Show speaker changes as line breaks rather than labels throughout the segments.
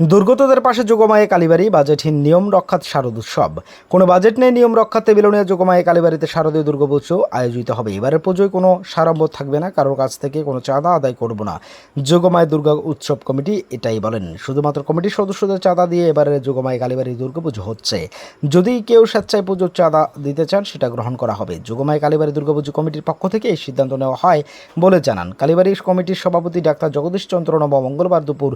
দুর্গতদের পাশে যোগমায়ে কালীবাড়ি, বাজেটহীন নিয়ম রক্ষাত শারদ উৎসব। কোনো বাজেট নেই নিয়ম রক্ষাতে বিলনীয় যোগমায়ে কালীবাড়িতে শারদীয় দুর্গাপুজো আয়োজিত হবে। এবারের পুজোয় কোনো সারম্ভ থাকবে না, কারোর কাছ থেকে কোনো চাঁদা আদায় করব না। যোগমায় দুর্গা উৎসব কমিটি এটাই বলেন। শুধুমাত্র কমিটির সদস্যদের চাঁদা দিয়ে এবারের যোগমায়ে কালীবাড়ি দুর্গাপুজো হচ্ছে। যদি কেউ স্বেচ্ছায় পুজোর চাঁদা দিতে চান, সেটা গ্রহণ করা হবে। যোগমায় কালীবাড়ি দুর্গাপুজো কমিটির পক্ষ থেকে এই সিদ্ধান্ত নেওয়া হয় বলে জানান। কালীবাড়ি কমিটির সভাপতি ডাক্তার জগদীশ চন্দ্র মঙ্গলবার দুপুর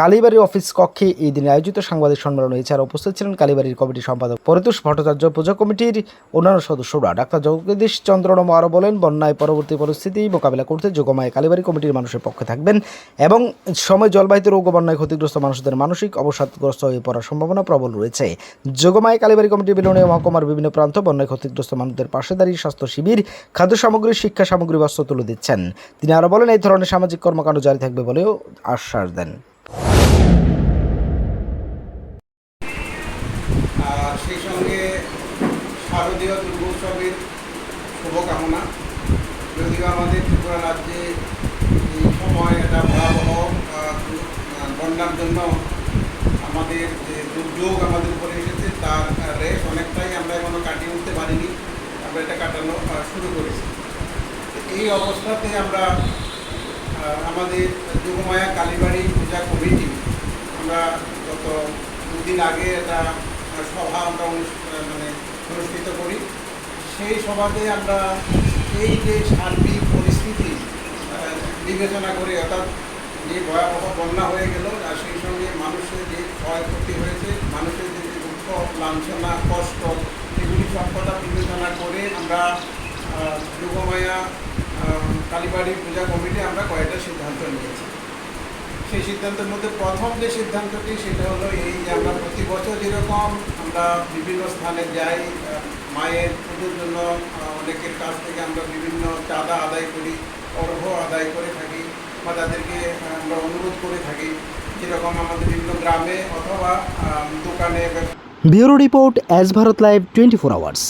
কালীবাড়ি অফিস কক্ষে এই দিনে আয়োজিত সাংবাদিক সম্মেলনে এছাড়া উপস্থিত ছিলেন কালীবাড়ির কমিটির সম্পাদক পরিতোষ ভট্টাচার্য, পূজা কমিটির অন্যান্য সদস্যরা। ডাক্তার জগদীশ চন্দ্র আরও বলেন, বন্যায় পরবর্তী পরিস্থিতি, মোকাবিলা করতে যোগমায় কালীবাড়ি কমিটির মানুষের পক্ষে থাকবেন এবং সময় জলবাহিত রোগ বন্যায় ক্ষতিগ্রস্ত মানুষদের মানসিক অবসাদগ্রস্ত হয়ে পড়ার সম্ভাবনা প্রবল রয়েছে। যোগমায় কালীবাড়ি কমিটির বিলনীয় মহকুমার বিভিন্ন প্রান্ত বন্যায় ক্ষতিগ্রস্ত মানুষদের পাশে দাঁড়িয়ে স্বাস্থ্য শিবির, খাদ্য সামগ্রী, শিক্ষা সামগ্রী বস্ত্র তুলে দিচ্ছেন। তিনি আরও বলেন, এই ধরনের সামাজিক কর্মকাণ্ড জারি থাকবে বলেও আশ্বাস দেন।
আর সেই সঙ্গে শারদীয় দুর্গোৎসবের শুভকামনা। যদিও আমাদের ত্রিপুরা রাজ্যে এই সময় একটা ভয়াবহ বন্যার জন্য আমাদের যে দুর্যোগ আমাদের উপরে এসেছে, তার রেশ অনেকটাই আমরা এখনও কাটিয়ে উঠতে পারিনি। আমরা এটা কাটানো শুরু করেছি। এই অবস্থাতে আমরা আমাদের যোগমায়া কালীবাড়ি পূজা কমিটি, আমরা গত দুদিন আগে একটা সভা আমরা মানে অনুষ্ঠিত করি। সেই সভাতে আমরা এই যে সার্বিক পরিস্থিতি বিবেচনা করে, অর্থাৎ যে ভয়াবহ বন্যা হয়ে গেল, আর সেই সঙ্গে মানুষের যে ক্ষয়ক্ষতি হয়েছে, মানুষের যে দুঃখ, লাঞ্ছনা, কষ্ট, এগুলি সব কথা বিবেচনা করে আমরা যোগমায়া কালীবাড়ি পূজা কমিটি আমরা কয়েকটা সিদ্ধান্ত নিয়েছি। সেই সিদ্ধান্তের মধ্যে প্রথম যে সিদ্ধান্তটি সেটা হলো এই যে আমরা প্রতি বছর যেরকম আমরা বিভিন্ন স্থানে যাই মায়ের পুজোর জন্য অনেকের কাছ থেকে আমরা বিভিন্ন চাঁদা আদায় করি, অর্ঘ আদায় করে থাকি বা তাদেরকে আমরা অনুরোধ করে থাকি। যেরকম আমাদের বিভিন্ন গ্রামে অথবা দোকানে
bureau report as Bharat live twenty four hours.